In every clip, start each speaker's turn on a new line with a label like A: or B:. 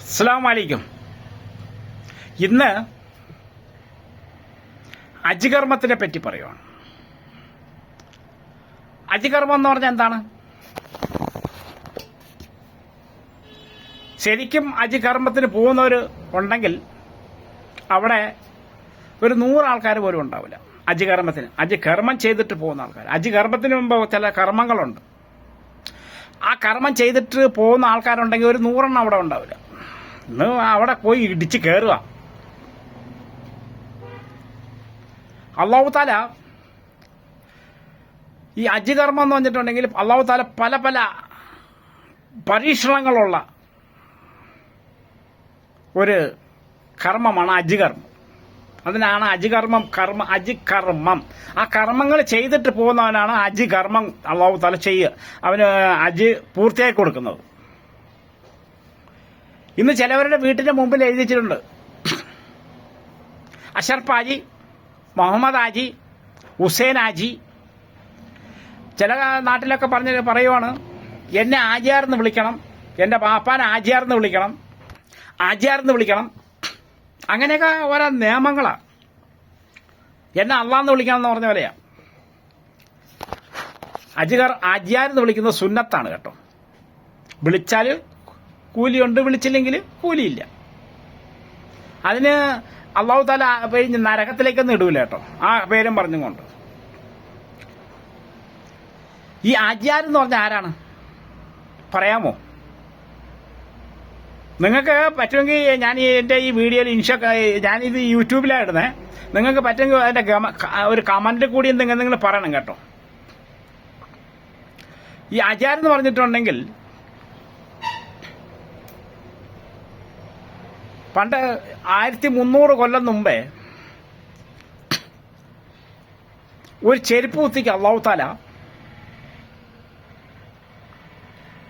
A: അസ്സാം വലൈക്കും ഇന്ന് അജികർമ്മത്തിനെ പറ്റി പറയുവാണ്. അജികർമ്മം എന്ന് പറഞ്ഞാൽ എന്താണ്? ശരിക്കും അജികർമ്മത്തിന് പോകുന്നവർ ഉണ്ടെങ്കിൽ അവിടെ ഒരു നൂറ് ആൾക്കാർ പോലും ഉണ്ടാവില്ല. അജികർമ്മത്തിന്. അജികർമ്മം ചെയ്തിട്ട് പോകുന്ന ആൾക്കാർ. അജികർമ്മത്തിന് മുമ്പ് ചില കർമ്മങ്ങളുണ്ട്. ആ കർമ്മം ചെയ്തിട്ട് പോകുന്ന ആൾക്കാരുണ്ടെങ്കിൽ ഒരു നൂറെണ്ണം അവിടെ ഉണ്ടാവില്ല. ഇന്ന് അവിടെ പോയി ഇടിച്ച് കയറുക അള്ളാഹുത്താല ഈ അജികർമ്മം എന്ന് പറഞ്ഞിട്ടുണ്ടെങ്കിൽ അള്ളാഹുത്താല പല പല പരീക്ഷണങ്ങളുള്ള ഒരു കർമ്മമാണ് അജികർമ്മം. അതിനാണ് അജികർമ്മം കർമ്മ അജികർമ്മം. ആ കർമ്മങ്ങൾ ചെയ്തിട്ട് പോകുന്നവനാണ് അജികർമ്മം അള്ളാഹു തല ചെയ്യുക. അവന് അജി പൂർത്തിയാക്കി കൊടുക്കുന്നത്. ഇന്ന് ചിലവരുടെ വീട്ടിന്റെ മുമ്പിൽ എഴുതിച്ചിട്ടുണ്ട്. അഷർഫ് മുഹമ്മദ് ആജി ഹുസൈൻ ആജി ചില നാട്ടിലൊക്കെ പറഞ്ഞ പറയുവാണ് എന്നെ ആജിയാർ എന്ന് വിളിക്കണം എന്റെ പാപ്പാൻ ആജിയാർ എന്ന് വിളിക്കണം ആജിയാർ എന്ന് വിളിക്കണം. അങ്ങനെയൊക്കെ ഓരോ നിയമങ്ങളാണ് എന്നെ അള്ളാന്ന് വിളിക്കണം എന്ന് പറഞ്ഞ പോലെയാ. അജിഗർ ആജിയാർ എന്ന് വിളിക്കുന്നത് സുന്നത്താണ് കേട്ടോ. വിളിച്ചാൽ കൂലിയുണ്ട് വിളിച്ചില്ലെങ്കിൽ കൂലിയില്ല. അതിന് അള്ളാഹു താല പിഴിഞ്ഞ് നരകത്തിലേക്കൊന്നും ഇടൂല കേട്ടോ. ആ പേരും പറഞ്ഞുകൊണ്ട്. ഈ ആചാരം എന്ന് പറഞ്ഞ ആരാണ്? പറയാമോ? നിങ്ങൾക്ക് പറ്റുമെങ്കിൽ ഞാൻ എന്റെ ഈ വീഡിയോയിൽ ഇൻഷ ഞാനിത് യൂട്യൂബിലാണ് ഇടുന്നത് നിങ്ങൾക്ക് പറ്റുമെങ്കിൽ അതിന്റെ ഒരു കമന്റ് കൂടി എന്തെങ്കിലും നിങ്ങൾ പറയണം കേട്ടോ. ഈ ആചാരം എന്ന് പറഞ്ഞിട്ടുണ്ടെങ്കിൽ പണ്ട് ആയിരത്തി മുന്നൂറ് കൊല്ലം മുമ്പേ ഒരു ചെരുപ്പ് കുത്തിക്ക് അള്ളാഹുത്താല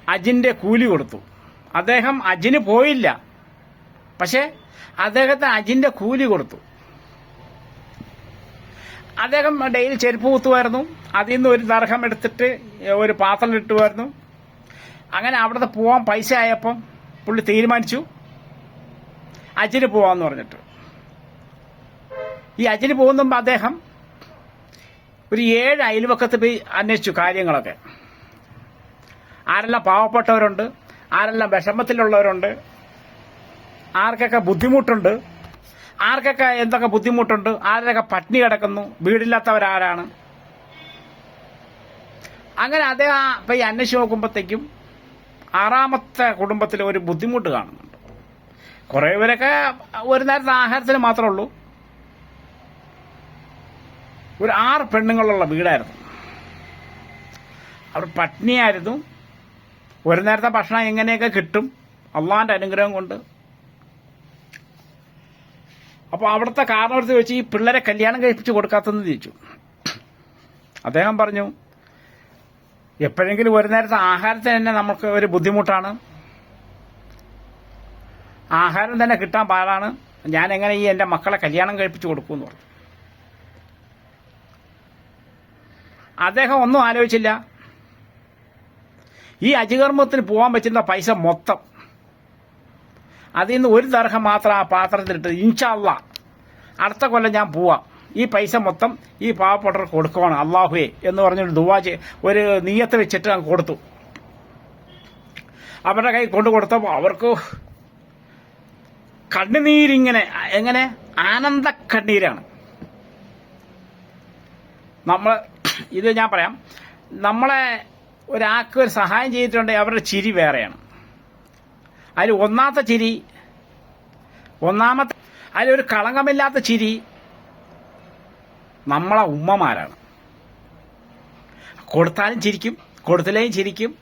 A: അജിന്റെ കൂലി കൊടുത്തു. അദ്ദേഹം അജിന് പോയില്ല. പക്ഷെ അദ്ദേഹത്തെ അജിന്റെ കൂലി കൊടുത്തു. അദ്ദേഹം ഡെയിലി ചെരുപ്പ് കുത്തുമായിരുന്നു. അതിൽ നിന്ന് ഒരു ദർഹം എടുത്തിട്ട് ഒരു പാത്രം ഇട്ടുമായിരുന്നു. അങ്ങനെ അവിടുത്തെ പോവാൻ പൈസ ആയപ്പം പുള്ളി തീരുമാനിച്ചു. അജിന് പോവാന്ന് പറഞ്ഞിട്ട്. ഈ അജിന് പോകുന്ന അദ്ദേഹം ഒരു ഏഴ് അയൽവക്കത്ത് പോയി അന്വേഷിച്ചു കാര്യങ്ങളൊക്കെ. ആരെല്ലാം പാവപ്പെട്ടവരുണ്ട് ആരെല്ലാം വിഷമത്തിലുള്ളവരുണ്ട് ആർക്കൊക്കെ ബുദ്ധിമുട്ടുണ്ട് ആർക്കൊക്കെ എന്തൊക്കെ ബുദ്ധിമുട്ടുണ്ട് ആരൊക്കെ പട്ടിണി കിടക്കുന്നു വീടില്ലാത്തവരാരാണ്. അങ്ങനെ അദ്ദേഹം പോയി അന്വേഷിച്ച് നോക്കുമ്പോഴത്തേക്കും ആറാമത്തെ കുടുംബത്തിൽ ഒരു ബുദ്ധിമുട്ട് കാണുന്നുണ്ട്. കുറേ പേരൊക്കെ ഒരു നേരത്തെ ആഹാരത്തിന് മാത്രമേ ഉള്ളൂ. ഒരു ആറ് പെണ്ണുങ്ങളുള്ള വീടായിരുന്നു. അവർ പട്ടിണിയായിരുന്നു. ഒരു നേരത്തെ ഭക്ഷണം എങ്ങനെയൊക്കെ കിട്ടും? അള്ളാന്റെ അനുഗ്രഹം കൊണ്ട്. അപ്പോൾ അവിടുത്തെ കാരണവർത്തി വെച്ച് ഈ പിള്ളേരെ കല്യാണം കഴിപ്പിച്ച് കൊടുക്കാത്തെന്ന് ചോദിച്ചു. അദ്ദേഹം പറഞ്ഞു എപ്പോഴെങ്കിലും ഒരു നേരത്തെ ആഹാരത്തിന് തന്നെ നമുക്ക് ഒരു ബുദ്ധിമുട്ടാണ്. ആഹാരം തന്നെ കിട്ടാൻ പാടാണ്. ഞാൻ എങ്ങനെ ഈ എന്റെ മക്കളെ കല്യാണം കഴിപ്പിച്ച് കൊടുക്കുമെന്ന് പറഞ്ഞു. അദ്ദേഹം ഒന്നും ആലോചിച്ചില്ല. ഈ അജികർമ്മത്തിന് പോകാൻ പറ്റുന്ന പൈസ മൊത്തം. അതിൽ നിന്ന് ഒരു ദർഹം മാത്രം ആ പാത്രത്തിലിട്ട് ഇൻഷല്ല അടുത്ത കൊല്ലം ഞാൻ പോവാം. ഈ പൈസ മൊത്തം ഈ പാവപ്പെട്ടവർക്ക് കൊടുക്കുവാണ് അള്ളാഹുവേ എന്ന് പറഞ്ഞൊരു ദുവാ ഒരു നീയത്ത് വെച്ചിട്ട് കൊടുത്തു. അവരുടെ കൈ കൊണ്ടു കൊടുത്തപ്പോൾ അവർക്ക് കണ്ണുനീരിങ്ങനെ എങ്ങനെ? ആനന്ദ കണ്ണീരാണ് നമ്മൾ ഇത് ഞാൻ പറയാം. നമ്മളെ ഒരാൾക്ക് ഒരു സഹായം ചെയ്തിട്ടുണ്ട് അവരുടെ ചിരി വേറെയാണ്. അതിൽ ഒന്നാമത്തെ ചിരി ഒന്നാമത്തെ അതിലൊരു കളങ്കമില്ലാത്ത ചിരി നമ്മളെ ഉമ്മമാരാണ്. കൊടുത്താലും ചിരിക്കും കൊടുത്തില്ലേയും ചിരിക്കും.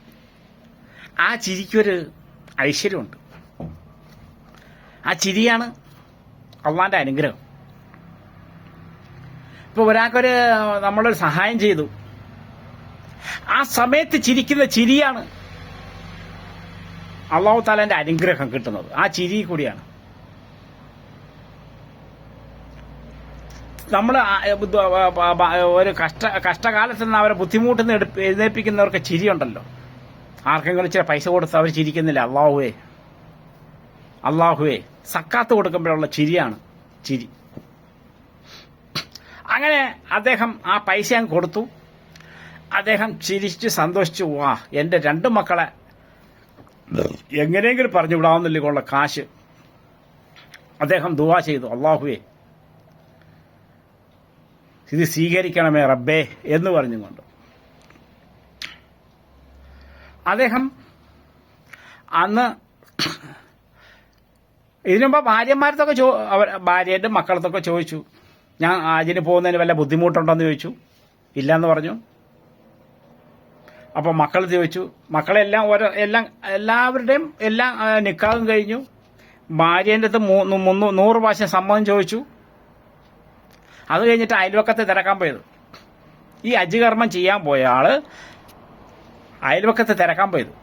A: ആ ചിരിക്കൊരു ഐശ്വര്യമുണ്ട്. ആ ചിരിയാണ് അള്ളാന്റെ അനുഗ്രഹം. ഇപ്പൊ ഒരാൾക്കൊരു നമ്മളൊരു സഹായം ചെയ്തു. ആ സമയത്ത് ചിരിക്കുന്ന ചിരിയാണ് അള്ളാഹു താലാന്റെ അനുഗ്രഹം കിട്ടുന്നത്. ആ ചിരി കൂടിയാണ്. നമ്മൾ ഒരു കഷ്ട കഷ്ടകാലത്ത് നിന്ന് അവരെ ബുദ്ധിമുട്ടിൽ നിന്ന് എഴുന്നേൽപ്പിക്കുന്നവർക്ക് ചിരിയുണ്ടല്ലോ. ആർക്കെങ്കിലും ഇച്ചിരി പൈസ കൊടുത്ത് അവർ ചിരിക്കുന്നില്ല. അള്ളാഹുവേ. അള്ളാഹുവെ സക്കാത്ത് കൊടുക്കുമ്പോഴുള്ള ചിരിയാണ് ചിരി. അങ്ങനെ അദ്ദേഹം ആ പൈസ അങ്ങ് കൊടുത്തു. അദ്ദേഹം ചിരിച്ച് സന്തോഷിച്ചു വാ എന്റെ രണ്ട് മക്കളെ എങ്ങനെയെങ്കിലും പറഞ്ഞു വിടാവുന്നില്ലുള്ള കാശ്. അദ്ദേഹം ദുവാ ചെയ്തു അള്ളാഹുവെ ഇത് സ്വീകരിക്കണമേ റബ്ബേ എന്ന് പറഞ്ഞുകൊണ്ട്. അദ്ദേഹം അന്ന് ഇതിനുമ്പ് ഭാര്യമാരത്തൊക്കെ ചോ ഭാര്യയുടെ മക്കളത്തൊക്കെ ചോദിച്ചു. ഞാൻ ആജിന് പോകുന്നതിന് വല്ല ബുദ്ധിമുട്ടുണ്ടോ എന്ന് ചോദിച്ചു. ഇല്ലയെന്ന് പറഞ്ഞു. അപ്പോൾ മക്കൾ ചോദിച്ചു. മക്കളെല്ലാം ഓരോ എല്ലാം എല്ലാവരുടെയും എല്ലാം നിക്കാവും കഴിഞ്ഞു. ഭാര്യേന്റെ അടുത്ത് മുന്നൂ- നൂറ് പ്രാവശ്യം സമ്മതം ചോദിച്ചു. അത് കഴിഞ്ഞിട്ട് അയൽവക്കത്തെ തിരക്കാൻ പോയത്. ഈ അജികർമ്മം ചെയ്യാൻ പോയ ആൾ അയൽവക്കത്തെ തിരക്കാൻ പോയത്.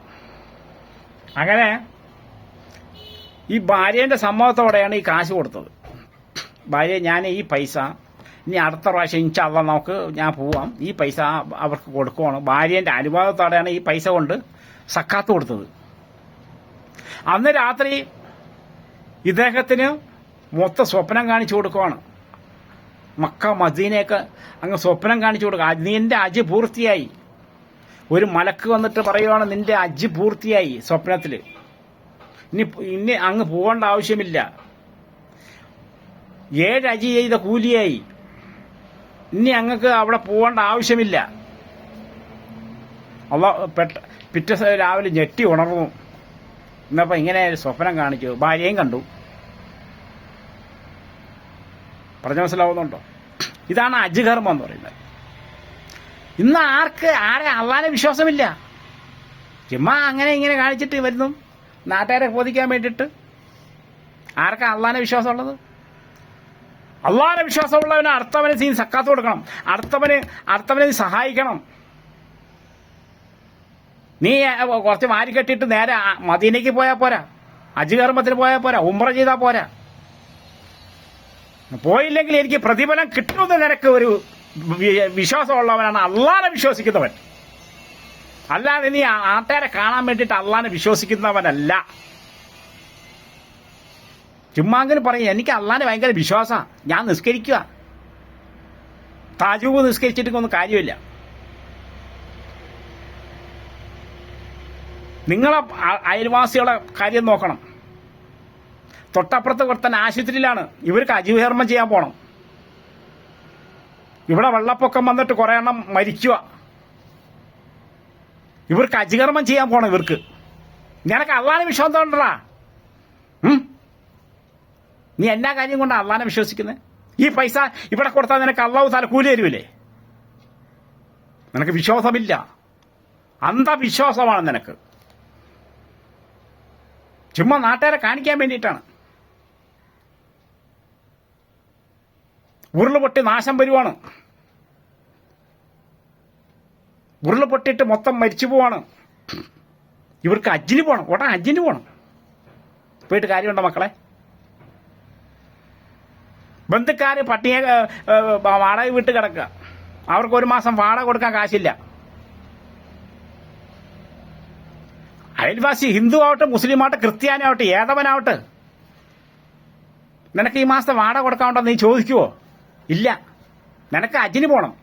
A: അങ്ങനെ ഈ ഭാര്യന്റെ സമ്മതത്തോടെയാണ് ഈ കാശ് കൊടുത്തത്. ഭാര്യ ഞാൻ ഈ പൈസ ഇനി അടുത്ത പ്രാവശ്യം ഇൻഷല്ല നമുക്ക് ഞാൻ പോവാം. ഈ പൈസ അവർക്ക് കൊടുക്കുവാണ്. ഭാര്യന്റെ അനുവാദത്തോടെയാണ് ഈ പൈസ കൊണ്ട് സക്കാത്ത് കൊടുത്തത്. അന്ന് രാത്രി ഇദ്ദേഹത്തിന് മൊത്ത സ്വപ്നം കാണിച്ചു കൊടുക്കുവാണ്. മക്ക മദീനയൊക്കെ അങ്ങ് സ്വപ്നം കാണിച്ചു കൊടുക്കുക. നിന്റെ അജ് പൂർത്തിയായി. ഒരു മലക്ക് വന്നിട്ട് പറയുവാണ് നിന്റെ അജി പൂർത്തിയായി സ്വപ്നത്തിൽ ഇനി ഇനി അങ്ങ് പോകേണ്ട ആവശ്യമില്ല. ഏഴ് അജി ചെയ്ത കൂലിയായി. ഇനി അങ്ങക്ക് അവിടെ പോകേണ്ട ആവശ്യമില്ല. അള്ള പെട്ട പിറ്റേ രാവിലെ ഞെട്ടി ഉണർന്നു. എന്നപ്പോൾ ഇങ്ങനെ ഒരു സ്വപ്നം കാണിച്ചു. ഭാര്യയും കണ്ടു. പറഞ്ഞു മനസ്സിലാവുന്നുണ്ടോ? ഇതാണ് അജികർമ്മം എന്ന് പറയുന്നത്. ഇന്ന് ആർക്ക് ആരെ അള്ളാനെ വിശ്വാസമില്ല. ചുമ്മാ അങ്ങനെ ഇങ്ങനെ കാണിച്ചിട്ട് വരുന്നു. നാട്ടുകാരെ ബോധിക്കാൻ വേണ്ടിയിട്ട്? ആർക്കാ അള്ളാനെ വിശ്വാസമുള്ളത്? അള്ളാഹാനെ വിശ്വാസമുള്ളവന് അടുത്തവന് നീ സക്കാത്ത് കൊടുക്കണം. അടുത്തവന് അടുത്തവനെ നീ സഹായിക്കണം. നീ കുറച്ച് മാരി കെട്ടിയിട്ട് നേരെ മദീനയ്ക്ക് പോയാൽ പോരാ. അജുകർമ്മത്തിന് പോയാൽ പോരാ. ഉമ്ര ചെയ്താൽ പോരാ. പോയില്ലെങ്കിൽ എനിക്ക് പ്രതിഫലം കിട്ടുമെന്ന് നിനക്ക് ഒരു വിശ്വാസമുള്ളവനാണ്. അള്ളാഹാനെ വിശ്വസിക്കുന്നവൻ. അല്ലാതെ നീ ആട്ടാരെ കാണാൻ വേണ്ടിയിട്ട് അള്ളാനെ വിശ്വസിക്കുന്നവനല്ല. ചുമ്മാങ്കിന് പറയും എനിക്ക് അള്ളാനെ ഭയങ്കര വിശ്വാസമാണ് ഞാൻ നിസ്കരിക്കുക താജൂബ് നിസ്കരിച്ചിട്ടൊന്നും കാര്യമില്ല. നിങ്ങളെ അയൽവാസികളെ കാര്യം നോക്കണം. തൊട്ടപ്പുറത്ത് ഒരുത്തൻ ആശുപത്രിയിലാണ്. ഇവർക്ക് അജീവകർമ്മം ചെയ്യാൻ പോകണം ഇവിടെ വെള്ളപ്പൊക്കം വന്നിട്ട് കുറേ എണ്ണം മരിക്കുക ഇവർക്ക് അജികർമ്മം ചെയ്യാൻ പോണം ഇവർക്ക്. നിനക്ക് അള്ളാനെ വിശ്വാസം നീ എന്നാ കാര്യം കൊണ്ട് അള്ളാനെ വിശ്വസിക്കുന്നത് ഈ പൈസ ഇവിടെ കൊടുത്താൽ നിനക്ക് അള്ളാഹു തല കൂലി തരുമില്ലേ നിനക്ക് വിശ്വാസമില്ല. അന്ധവിശ്വാസമാണ് നിനക്ക്. ചുമ്മാ നാട്ടുകാരെ കാണിക്കാൻ വേണ്ടിയിട്ടാണ്. ഉരുളുപൊട്ടി നാശം വരുവാണ്. ഉരുൾ പൊട്ടിയിട്ട് മൊത്തം മരിച്ചു പോവാണ്. ഇവർക്ക് അജ്ജിന് പോകണം ഉടൻ അജ്ജിന് പോകണം പോയിട്ട് കാര്യമുണ്ടോ മക്കളെ? ബന്ധുക്കാർ പട്ടിയെ വാടക വീട്ട് കിടക്കുക. അവർക്ക് ഒരു മാസം വാടക കൊടുക്കാൻ കാശില്ല. അയൽവാസി ഹിന്ദു ആവട്ടെ മുസ്ലിം ആവട്ടെ ക്രിസ്ത്യാനാവട്ടെ ഏതവനാവട്ടെ. നിനക്ക് ഈ മാസത്തെ വാടക കൊടുക്കാനുണ്ടോ നീ ചോദിക്കുവോ? ഇല്ല. നിനക്ക് അജിന് പോണം.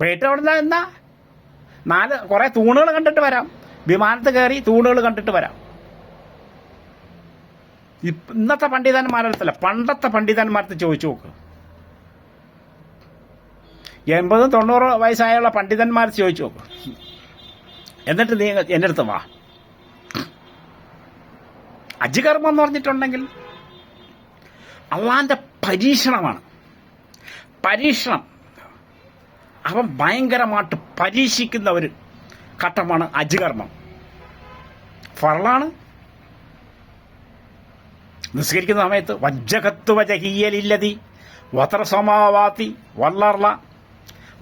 A: പോയിട്ട് അവിടെ എന്നാ നാല് കുറേ തൂണുകൾ കണ്ടിട്ട് വരാം. വിമാനത്ത് കയറി തൂണുകൾ കണ്ടിട്ട് വരാം. ഇന്നത്തെ പണ്ഡിതന്മാരടുത്തല്ല പണ്ടത്തെ പണ്ഡിതന്മാരത്ത് ചോദിച്ചു നോക്ക്. എൺപതും തൊണ്ണൂറ് വയസ്സായുള്ള പണ്ഡിതന്മാർ ചോദിച്ചു നോക്ക്. എന്നിട്ട് നീ എന്റെ അടുത്ത് വാ. അജികർമ്മം എന്ന് പറഞ്ഞിട്ടുണ്ടെങ്കിൽ അള്ളാന്റെ പരീക്ഷണമാണ്. പരീക്ഷണം. അവൻ ഭയങ്കരമായിട്ട് പരീക്ഷിക്കുന്ന ഒരു ഘട്ടമാണ് അജുകർമ്മം. ഫറളാണ്. നിസ്കരിക്കുന്ന സമയത്ത് വജ്ജകത്ത് വജഹീയലില്ലതി വത്രസമാവാത്തി വള്ളർള.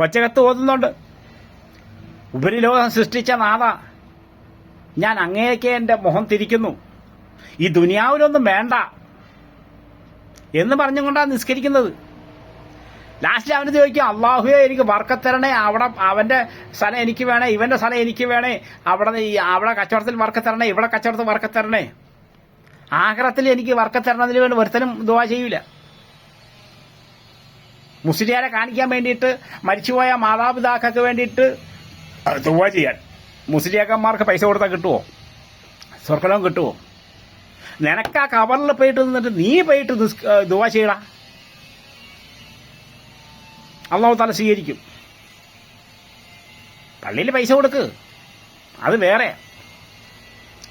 A: വജ്ജകത്ത് ഓതുന്നുണ്ട്. ഉപരിലോകം സൃഷ്ടിച്ച നാഥ ഞാൻ അങ്ങേക്ക് എന്റെ മുഖം തിരിക്കുന്നു. ഈ ദുനിയാവിലൊന്നും വേണ്ട. എന്ന് പറഞ്ഞുകൊണ്ടാണ് നിസ്കരിക്കുന്നത്. ലാസ്റ്റ് അവന് ചോദിക്കും അള്ളാഹുയെ എനിക്ക് വർക്കത്തരണേ അവിടെ അവന്റെ സ്ഥലം എനിക്ക് വേണേ ഇവന്റെ സ്ഥലം എനിക്ക് വേണേ അവിടെ അവിടെ കച്ചവടത്തിൽ വർക്കത്തരണേ ഇവിടെ കച്ചവടത്തിൽ വർക്കത്തരണേ. ആഗ്രഹത്തിൽ എനിക്ക് വർക്കത്തരണതിന് വേണ്ടി ഒരുത്തനും ദുവാ ചെയ്യൂല. മുസ്ലിയാരെ കാണിക്കാൻ വേണ്ടിയിട്ട് മരിച്ചുപോയ മാതാപിതാക്കൾക്ക് വേണ്ടിയിട്ട് ദുവാ ചെയ്യാൻ. മുസ്ലിയാക്കന്മാർക്ക് പൈസ കൊടുത്താൽ കിട്ടുമോ സ്വർഗലം കിട്ടുമോ നിനക്ക് ആ കവറിൽ പോയിട്ട് നിന്നിട്ട് നീ പോയിട്ട് ദുവാ ചെയ്യടാ. അള്ളാഹു താല സ്വീകരിക്കും. പള്ളിയിൽ പൈസ കൊടുക്ക്. അത് വേറെ.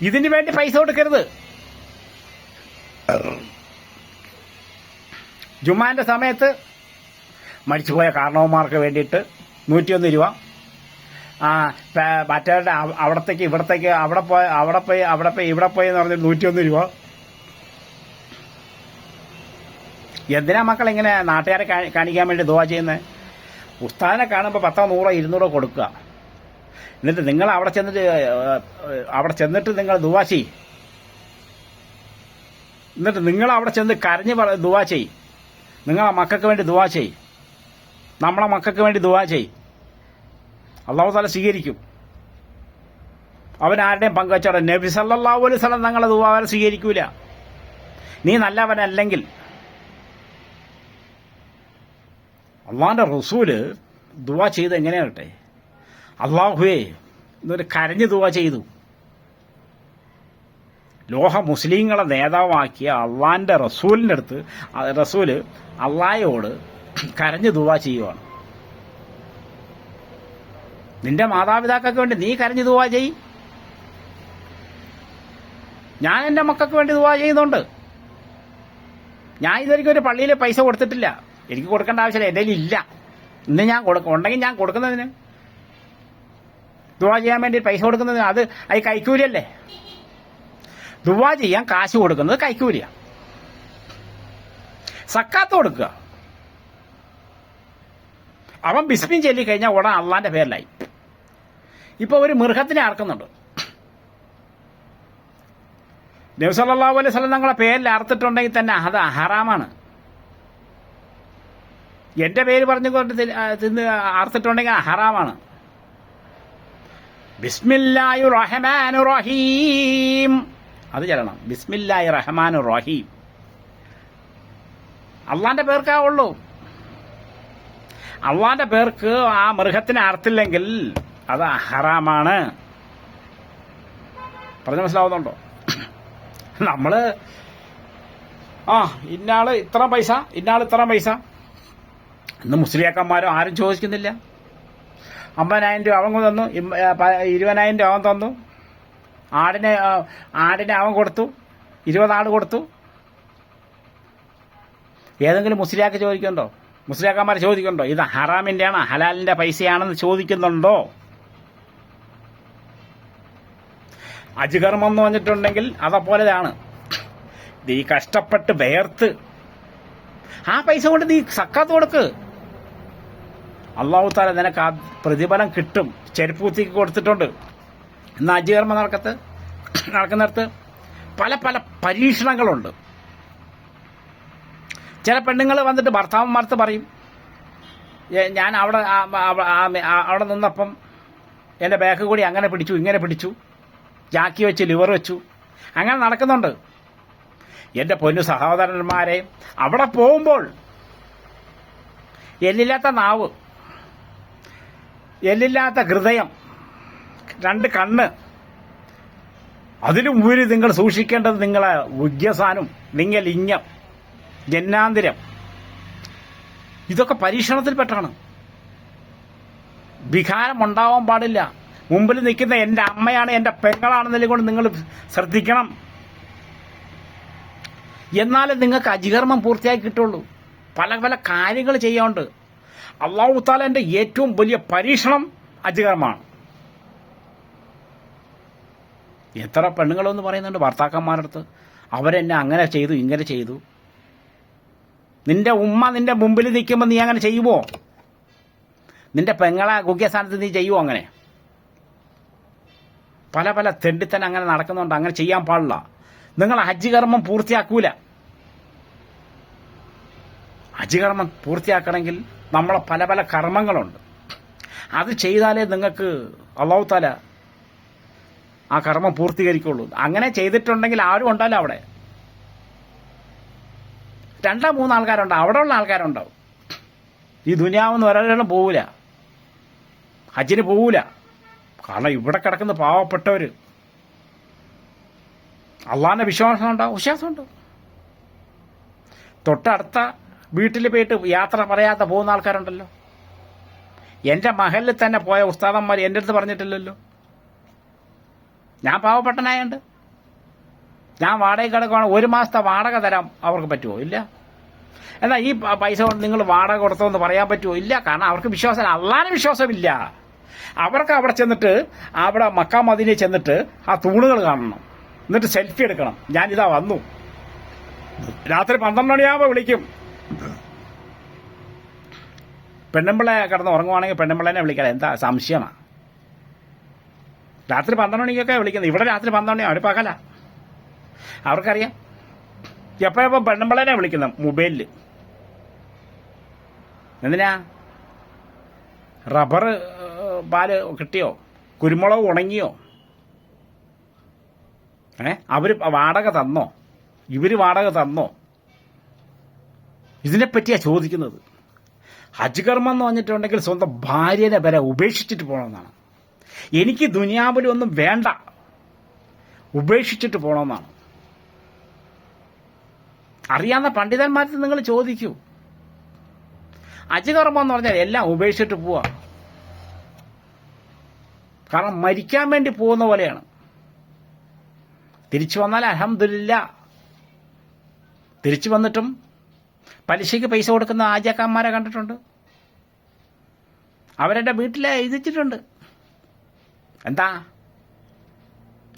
A: ഇതിനു വേണ്ടി പൈസ കൊടുക്കരുത്. ജുമാന്റെ സമയത്ത് മരിച്ചുപോയ കാരണവന്മാർക്ക് വേണ്ടിയിട്ട് നൂറ്റിയൊന്ന് രൂപ. മറ്റവരുടെ അവ- അവിടത്തേക്ക് ഇവിടത്തേക്ക് അവിടെ പോയി അവിടെ പോയി അവിടെ പോയി ഇവിടെ പോയി എന്ന് പറഞ്ഞിട്ട് നൂറ്റിയൊന്ന് രൂപ. എന്തിനാ മക്കൾ ഇങ്ങനെ നാട്ടുകാരെ കാണിക്കാൻ വേണ്ടി ദുവാ ചെയ്യുന്നത് ഉസ്താദിനെ കാണുമ്പോൾ പത്തോ നൂറോ ഇരുന്നൂറോ കൊടുക്കുക. എന്നിട്ട് നിങ്ങൾ അവിടെ ചെന്നിട്ട് അവിടെ ചെന്നിട്ട് നിങ്ങൾ ദുവാ ചെയ് എന്നിട്ട് നിങ്ങൾ അവിടെ ചെന്ന് കരഞ്ഞ് ദുവാ ചെയ് നിങ്ങളെ മക്കൾക്ക് വേണ്ടി ദുവാ ചെയ് നമ്മളെ മക്കൾക്ക് വേണ്ടി ദുവാ ചെയ് അള്ളാഹു താല സ്വീകരിക്കും. അവൻ ആരുടെയും പങ്കുവച്ചോടെ നബി സല്ലല്ലാഹു അലൈഹി വസല്ലം തങ്ങളെ ദുവാ അവരെ സ്വീകരിക്കൂല. നീ നല്ലവനല്ലെങ്കിൽ അള്ളാഹിന്റെ റസൂൽ ദുവാ ചെയ്ത് എങ്ങനെയാകട്ടെ അള്ളാഹുവേ എന്നൊരു കരഞ്ഞ് ദുവാ ചെയ്തു. ലോഹ മുസ്ലിങ്ങളെ നേതാവാക്കിയ അള്ളാന്റെ റസൂലിന്റെ അടുത്ത് റസൂൽ അള്ളാഹയോട് കരഞ്ഞ് ദുവാ ചെയ്യുവാണ്. നിന്റെ മാതാപിതാക്കൾക്ക് വേണ്ടി നീ കരഞ്ഞ് ദുവാ ചെയ്. ഞാൻ എന്റെ മക്കൾക്ക് വേണ്ടി ദുവാ ചെയ്യുന്നുണ്ട്. ഞാൻ ഇതുവരെയ്ക്കും ഒരു പള്ളിയിൽ പൈസ കൊടുത്തിട്ടില്ല. എനിക്ക് കൊടുക്കേണ്ട ആവശ്യമില്ല. എന്റെ ഇല്ല. ഇന്ന് ഞാൻ കൊടുക്കും ഉണ്ടെങ്കിൽ ഞാൻ കൊടുക്കുന്നതിന്. ദുവാ ചെയ്യാൻ വേണ്ടി പൈസ കൊടുക്കുന്നതിന് അത് അത് കൈക്കൂലിയല്ലേ? ദുവാ ചെയ്യാൻ കാശ് കൊടുക്കുന്നത് കൈക്കൂലിയ. സക്കാത്ത് കൊടുക്കുക. അവൻ ബിസ്മിൻ ചൊല്ലി കഴിഞ്ഞാൽ ഉടൻ അള്ളാന്റെ പേരിലായി. ഇപ്പൊ ഒരു മൃഗത്തിനെ അറക്കുന്നുണ്ട്. നബ്സല്ലാഹു അലൈഹി സ്വലം തങ്ങളെ പേരിൽ അറുത്തിട്ടുണ്ടെങ്കിൽ തന്നെ അത് ഹറാമാണ്. എന്റെ പേര് പറഞ്ഞു കൊണ്ട് ആ, തിന്ന് അറുത്തിട്ടുണ്ടെങ്കിൽ ഹറാമാണ്. ബിസ്മില്ലാഹി റഹ്മാൻ റഹീം അത് ചെല്ലണം. ബിസ്മില്ലായി റഹ്മാൻ റഹീം അള്ളാന്റെ പേർക്കാ ഉള്ളൂ. അള്ളാന്റെ പേർക്ക് ആ മൃഗത്തിന് അർത്തില്ലെങ്കിൽ അത് ഹറാമാണ്. പറഞ്ഞു മനസ്സിലാവുന്നുണ്ടോ? നമ്മൾ ആ ഇന്നാൾ ഇത്ര പൈസ ഇന്നാൾ ഇത്ര പൈസ. ഇന്ന് മുസ്ലിയാക്കന്മാരോ ആരും ചോദിക്കുന്നില്ല. അമ്പതിനായിരം രൂപ അവൻ തന്നു ഇരുപതിനായിരം രൂപ അവൻ തന്നു. ആടിനെ ആടിനെ അവൻ കൊടുത്തു ഇരുപത് ആട് കൊടുത്തു. ഏതെങ്കിലും മുസ്ലിയാക്ക് ചോദിക്കുന്നുണ്ടോ? മുസ്ലിയാക്കന്മാർ ചോദിക്കുന്നുണ്ടോ? ഇത് ഹറാമിന്റെ ആണോ ഹലാലിന്റെ പൈസയാണെന്ന് ചോദിക്കുന്നുണ്ടോ? അജുകർമ്മം എന്ന് പറഞ്ഞിട്ടുണ്ടെങ്കിൽ അതപ്പോലെതാണ്. നീ കഷ്ടപ്പെട്ട് വേർത്ത്. ആ പൈസ കൊണ്ട് നീ സക്കാത്ത് കൊടുക്ക്. അള്ളാഹു താല നിനക്ക് ആ പ്രതിഫലം കിട്ടും. ചെരുപ്പൂത്തിക്ക് കൊടുത്തിട്ടുണ്ട്. എന്നാൽ അജുകർമ്മം നടക്കത്ത് നടക്കുന്നിടത്ത് പല പല പരീക്ഷണങ്ങളുണ്ട്. ചില പെണ്ണുങ്ങൾ വന്നിട്ട് ഭർത്താവന്മാർത്ത് പറയും ഞാൻ അവിടെ അവിടെ നിന്നപ്പം എന്റെ ബാക്ക് കൂടി അങ്ങനെ പിടിച്ചു ഇങ്ങനെ പിടിച്ചു. ജാക്കി വെച്ച് ലിവർ വെച്ചു. അങ്ങനെ നടക്കുന്നുണ്ട്. എന്റെ പൊന്നു സഹോദരന്മാരെ അവിടെ പോകുമ്പോൾ എല്ലില്ലാത്ത നാവ് എല്ലില്ലാത്ത ഹൃദയം. രണ്ട് കണ്ണ്. അതിലും ഉപരി നിങ്ങൾ സൂക്ഷിക്കേണ്ടത് നിങ്ങളെ ഉഗ്യസാനും നിങ്ങൾ ഇഞ്ഞം ജന്നാന്തിരം. ഇതൊക്കെ പരീക്ഷണത്തിൽപ്പെട്ടാണ്. വികാരം ഉണ്ടാവാൻ പാടില്ല. മുമ്പിൽ നിൽക്കുന്ന എന്റെ അമ്മയാണ് എന്റെ പെങ്ങളാണെന്നതിൽ കൊണ്ട് നിങ്ങൾ ശ്രദ്ധിക്കണം. എന്നാലും നിങ്ങൾക്ക് അജികർമ്മം പൂർത്തിയാക്കി കിട്ടുള്ളൂ. പല പല കാര്യങ്ങൾ ചെയ്യാനുണ്ട്. അള്ളാഹു താലന്റെ ഏറ്റവും വലിയ പരീക്ഷണം അജികർമ്മമാണ് എത്ര പെണ്ണുങ്ങളെന്ന് പറയുന്നുണ്ട് ഭർത്താക്കന്മാരുടെ അടുത്ത് അവരെന്നെ അങ്ങനെ ചെയ്തു ഇങ്ങനെ ചെയ്തു. നിന്റെ ഉമ്മ നിന്റെ മുമ്പിൽ നിൽക്കുമ്പോൾ നീ അങ്ങനെ ചെയ്യുമോ നിന്റെ പെങ്ങളെ കുഗ്യസ്ഥാനത്ത് നീ ചെയ്യുമോ അങ്ങനെ? പല പല തെണ്ടിത്തന്നെ അങ്ങനെ നടക്കുന്നുണ്ട് അങ്ങനെ ചെയ്യാൻ പാടില്ല. നിങ്ങൾ ഹജ്ജ് കർമ്മം പൂർത്തിയാക്കൂല. ഹജ്ജ് കർമ്മം പൂർത്തിയാക്കണമെങ്കിൽ നമ്മളെ പല പല കർമ്മങ്ങളുണ്ട്. അത് ചെയ്താലേ നിങ്ങൾക്ക് അള്ളാഹു തല ആ കർമ്മം പൂർത്തീകരിക്കുള്ളൂ. അങ്ങനെ ചെയ്തിട്ടുണ്ടെങ്കിൽ ആരും ഉണ്ടല്ലോ അവിടെ. രണ്ടോ മൂന്ന് ആൾക്കാരുണ്ടാവും അവിടെ ഉള്ള ആൾക്കാരുണ്ടാവും. ഈ ദുനിയാവെന്ന് ഒരാളും പോവില്ല ഹജ്ജിന് പോവില്ല കാരണം ഇവിടെ കിടക്കുന്ന പാവപ്പെട്ടവർ അള്ളാഹിന്റെ വിശ്വാസം ഉണ്ടാവും വിശ്വാസമുണ്ട്. തൊട്ടടുത്ത വീട്ടിൽ പോയിട്ട് യാത്ര പറയാതെ പോകുന്ന ആൾക്കാരുണ്ടല്ലോ? എന്റെ മഹലിൽ തന്നെ പോയ ഉസ്താദന്മാർ എന്റെ അടുത്ത് പറഞ്ഞിട്ടില്ലല്ലോ? ഞാൻ പാവപ്പെട്ടനായുണ്ട്? ഞാൻ വാടക കിടക്കുവാണ് ഒരു മാസത്തെ വാടക തരാം അവർക്ക് പറ്റുമോ ഇല്ല. എന്നാൽ ഈ പൈസ കൊണ്ട് നിങ്ങൾ വാടക കൊടുത്തോ എന്ന് പറയാൻ പറ്റുമോ ഇല്ല. കാരണം അവർക്ക് വിശ്വാസം അള്ളാന് വിശ്വാസമില്ല. അവർക്ക് അവിടെ ചെന്നിട്ട് അവിടെ മക്കാ മദീനയിൽ ചെന്നിട്ട് ആ തൂണുകൾ കാണണം. എന്നിട്ട് സെൽഫി എടുക്കണം. ഞാനിതാ വന്നു. രാത്രി പന്ത്രണ്ട് മണിയാകുമ്പോൾ വിളിക്കും. പെണ്ണുമ്പിളെ കിടന്ന് ഉറങ്ങുവാണെങ്കിൽ പെണ്ണമ്പിള്ളനെ വിളിക്കണം. എന്താ സംശയമാണ് രാത്രി പന്ത്രണ്ട് മണിക്കൊക്കെ വിളിക്കുന്നത്. ഇവിടെ രാത്രി പന്ത്രണ്ട് മണി അവർ പകല. അവർക്കറിയാം. എപ്പോഴെപ്പോൾ പെണ്ണമ്പിള്ളനെ വിളിക്കുന്നത്? മൊബൈലിൽ എന്തിനാ? റബ്ബർ ഏഹ്, പാൽ കിട്ടിയോ? കുരുമുളക് ഉണങ്ങിയോ? ഏ? അവർ വാടക തന്നോ? ഇവർ വാടക തന്നോ? ഇതിനെപ്പറ്റിയാണ് ചോദിക്കുന്നത്. ഹജ്ജ് കർമ്മം എന്ന് പറഞ്ഞിട്ടുണ്ടെങ്കിൽ സ്വന്തം ഭാര്യനെ വരെ ഉപേക്ഷിച്ചിട്ട് പോകണമെന്നാണ്. എനിക്ക് ദുനിയാവിലൊന്നും വേണ്ട. ഉപേക്ഷിച്ചിട്ട് പോകണമെന്നാണ്. അറിയാവുന്ന പണ്ഡിതന്മാർക്ക് നിങ്ങൾ ചോദിക്കൂ. ഹജ്ജ് കർമ്മം എന്ന് പറഞ്ഞാൽ എല്ലാം ഉപേക്ഷിച്ചിട്ട് പോവാ. കാരണം മരിക്കാൻ വേണ്ടി പോകുന്ന പോലെയാണ്. തിരിച്ചു വന്നാൽ അലഹമില്ല തിരിച്ചു വന്നിട്ടും പലിശയ്ക്ക് പൈസ കൊടുക്കുന്ന ആജാക്കന്മാരെ കണ്ടിട്ടുണ്ട്. അവരെന്റെ വീട്ടിൽ എഴുതിച്ചിട്ടുണ്ട്. എന്താ?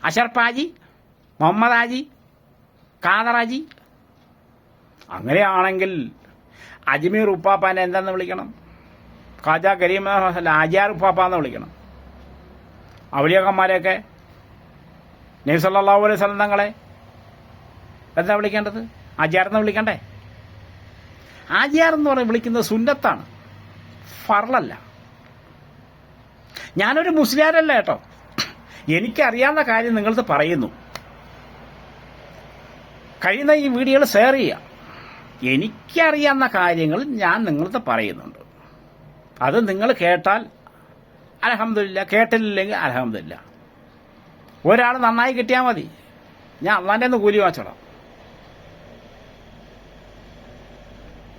A: അഷർപ്പാജി മുഹമ്മദ് ആജി കാദറാജി അങ്ങനെയാണെങ്കിൽ അജ്മീർ ഉപ്പാപ്പാനെ എന്താന്ന് വിളിക്കണം? ഖാജ കരീം അല്ല ഉപ്പാപ്പ എന്ന് വിളിക്കണം. അവലിയാക്കന്മാരെയൊക്കെ നെയ്സല്ലാ അലൈഹി സ്വലം തങ്ങളെ എന്താ വിളിക്കേണ്ടത്? ആചാരെന്ന് വിളിക്കണ്ടേ? ആജിയാർ എന്ന് പറഞ്ഞ് വിളിക്കുന്നത് സുന്നത്താണ്. ഫറലല്ല ഞാനൊരു മുസ്ലിയാരല്ല കേട്ടോ. എനിക്കറിയാവുന്ന കാര്യം നിങ്ങളത് പറയുന്നു. കഴിയുന്ന ഈ വീഡിയോകൾ ഷെയർ ചെയ്യുക. എനിക്കറിയാവുന്ന കാര്യങ്ങൾ ഞാൻ നിങ്ങളത് പറയുന്നുണ്ട്. അത് നിങ്ങൾ കേട്ടാൽ അലഹമില്ല കേട്ടില്ലെങ്കിൽ അലഹമില്ല ഒരാൾ നന്നായി കിട്ടിയാൽ മതി. ഞാൻ അള്ളാന്റെ ഒന്ന് കൂലി വാങ്ങിച്ചോളാം.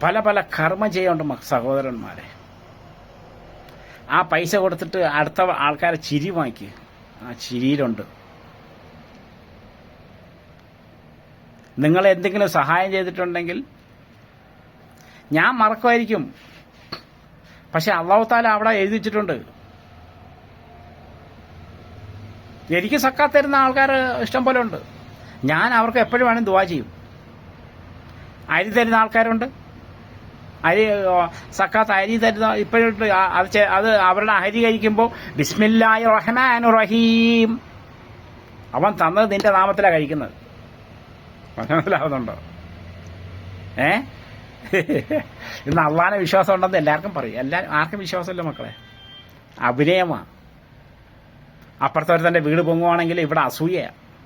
A: പല പല കർമ്മ ചെയ്യുന്നുണ്ട് സഹോദരന്മാരെ. ആ പൈസ കൊടുത്തിട്ട് അടുത്ത ആൾക്കാരെ ചിരി വാങ്ങിക്കുക ആ ചിരിയിലുണ്ട്. നിങ്ങൾ എന്തെങ്കിലും സഹായം ചെയ്തിട്ടുണ്ടെങ്കിൽ ഞാൻ മറക്കുമായിരിക്കും. പക്ഷെ അള്ളാഹുത്താല അവിടെ എഴുതി വെച്ചിട്ടുണ്ട്. എനിക്ക് സക്കാത്ത് തരുന്ന ആൾക്കാർ ഇഷ്ടം പോലെ ഉണ്ട്. ഞാൻ അവർക്ക് എപ്പോഴും വേണമെങ്കിൽ ദുവാ ചെയ്യും. അരി തരുന്ന ആൾക്കാരുണ്ട്. അരി സക്കാത്ത അരി തരുന്ന ഇപ്പോഴുണ്ട് അത് അത് അവരുടെ അരി കഴിക്കുമ്പോൾ ബിസ്മില്ലായി റഹ്മാൻ റഹീം അവൻ തന്നത് നിന്റെ നാമത്തിലാണ് കഴിക്കുന്നത്. മനസ്സിലാവുന്നുണ്ടോ? ഏ? ഇന്ന് അള്ളാനെ വിശ്വാസം ഉണ്ടെന്ന് എല്ലാവർക്കും പറയും. എല്ലാവരും ആർക്കും വിശ്വാസമില്ല മക്കളെ. അഭിനയമാണ് അപ്പുറത്തെ വീട് പൊങ്ങുവാണെങ്കിൽ ഇവിടെ അസൂയ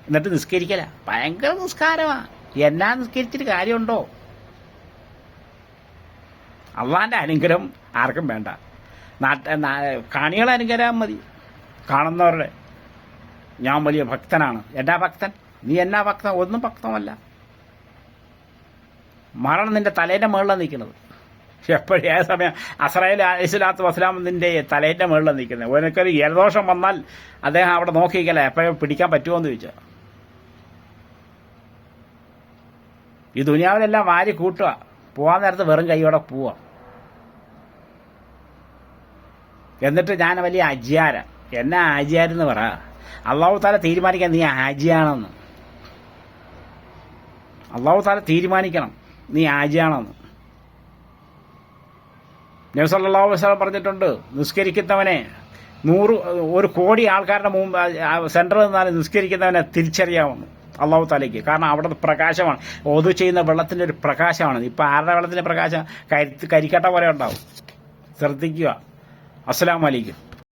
A: എന്നിട്ട് നിസ്കരിക്കല. ഭയങ്കര നിസ്കാരമാ. എന്നാ നിസ്കരിച്ചിട്ട് കാര്യമുണ്ടോ? അള്ളാന്റെ അനുഗ്രഹം ആർക്കും വേണ്ട. നാട്ട കാണികളെ അനുഗ്രഹം മതി. കാണുന്നവരുടെ ഞാൻ വലിയ ഭക്തനാണ്. എന്നാ ഭക്തൻ? നീ എന്നാ ഭക്തൻ? ഒന്നും ഭക്തമല്ല. മരണം നിന്റെ തലേന്റെ മുകളിലാണ് നിൽക്കുന്നത്. എപ്പോഴും ഏത് സമയം അസ്രായേൽ അലിസ്ലാത്തു വസ്ലാം നിന്റെ തലേന്റെ മുകളിലാണ് നിൽക്കുന്നത്. ഓനക്കൊരു ജലദോഷം വന്നാൽ അദ്ദേഹം അവിടെ നോക്കിക്കല എപ്പോഴും പിടിക്കാൻ പറ്റുമോ എന്ന് ചോദിച്ചു. ഈ ദുനിയാവിലെല്ലാം വാരി കൂട്ടുക. പോവാൻ നേരത്ത് വെറും കൈയോടെ പോവാം. എന്നിട്ട് ഞാൻ വലിയ അജിയാര എന്നാ ആജിയാരെന്ന് പറ. അള്ളാഹു താല തീരുമാനിക്കാൻ നീ ആജിയാണെന്ന്. അള്ളാഹു താല തീരുമാനിക്കണം. നീ ആജിയാണെന്ന്. നബ്സല്ലാ വസ്ലാം പറഞ്ഞിട്ടുണ്ട് നിസ്കരിക്കുന്നവനെ നൂറ് ഒരു കോടി ആൾക്കാരുടെ മുമ്പ് സെന്ററിൽ നിന്നാലും നിസ്കരിക്കുന്നവനെ തിരിച്ചറിയാവുന്നു അള്ളാഹു താലയ്ക്ക്. കാരണം അവിടെ പ്രകാശമാണ്. ഓതു ചെയ്യുന്ന വെള്ളത്തിന്റെ ഒരു പ്രകാശമാണ്. ഇപ്പം ആരുടെ വെള്ളത്തിന്റെ പ്രകാശം? കരി കരിക്കട്ട പോലെ ഉണ്ടാവും. ശ്രദ്ധിക്കുക. അസ്സലാമലൈക്കും